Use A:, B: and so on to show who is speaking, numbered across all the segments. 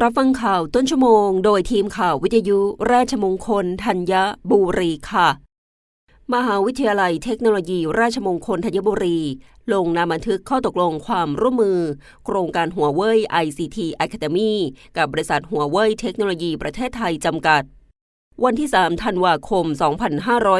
A: รับฟังข่าวต้นชั่วโมง โดยทีมข่าววิทยุราชมงคลธัญบุรีค่ะ มหาวิทยาลัยเทคโนโลยี ราชมงคลธัญบุรี ลงนามบันทึกข้อตกลงความร่วมมือ โครงการหัวเว่ย ICT Academy กับบริษัทหัวเว่ยเทคโนโลยีประเทศไทยจำกัด วันที่ 3 ธันวาคม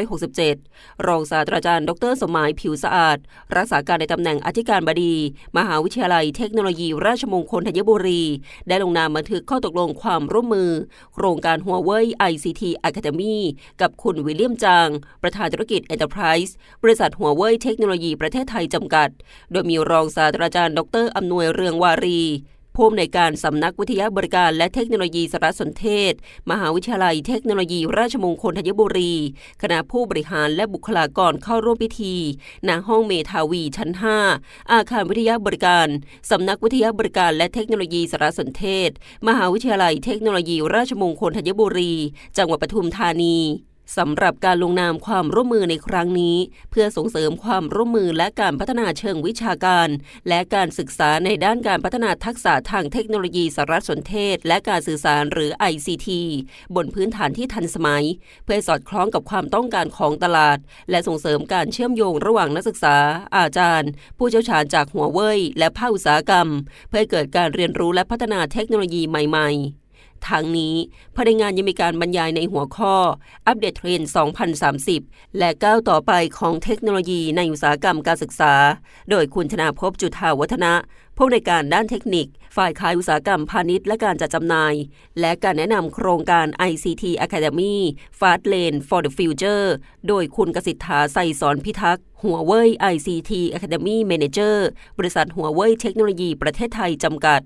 A: 2567 รองศาสตราจารย์ ดร สมายผิวสะอาด รักษาการในตำแหน่งอธิการบดี มหาวิทยาลัยเทคโนโลยีราชมงคลธัญบุรี ได้ลงนามบันทึกข้อตกลงความร่วมมือ โครงการหัวเว่ย ICT Academy กับคุณวิลเลียมจาง ประธานธุรกิจ Enterprise บริษัทหัวเว่ยเทคโนโลยีประเทศไทยจำกัด โดยมีรองศาสตราจารย์ ดรอำนวยเรืองวารี ผู้อำนวยการสำนักวิทยาบริการและเทคโนโลยีสารสนเทศ มหาวิทยาลัยเทคโนโลยีราชมงคลธัญบุรี คณะผู้บริหารและบุคลากรเข้าร่วมพิธีณห้องเมทาวีชั้น 5 อาคารวิทยาบริการสำนักวิทยาบริการและเทคโนโลยีสารสนเทศ มหาวิทยาลัยเทคโนโลยีราชมงคลธัญบุรี จังหวัดปทุมธานี สำหรับการลงนามความร่วมมือในครั้งนี้ เพื่อส่งเสริมความร่วมมือและการพัฒนาเชิงวิชาการ และการศึกษาในด้านการพัฒนาทักษะทางเทคโนโลยีสารสนเทศ และการสื่อสารหรือ ICT บนพื้นฐานที่ทันสมัย เพื่อสอดคล้องกับความต้องการของตลาด และส่งเสริมการเชื่อมโยงระหว่างนักศึกษา อาจารย์ ผู้เชี่ยวชาญจากหัวเว่ยและภาคอุตสาหกรรม เพื่อให้เกิดการเรียนรู้และพัฒนาเทคโนโลยีใหม่ ๆ ทางนี้ภายในงานยังมีการบรรยายในหัวข้อ อัปเดตเทรนด์ 2030 และก้าวต่อไปของเทคโนโลยีในอุตสาหกรรมการศึกษา โดยคุณธนาภพจุธาวัฒนะผู้ในการด้านเทคนิค ฝ่ายขายอุตสาหกรรมพาณิชย์และการจัดจำหน่าย และการแนะนำโครงการ ICT Academy Fast Lane for the Future โดยคุณกสิทธาไสสอนพิทักษ์หัวเว่ย ICT Academy Manager บริษัทหัวเว่ยเทคโนโลยีประเทศไทยจำกัด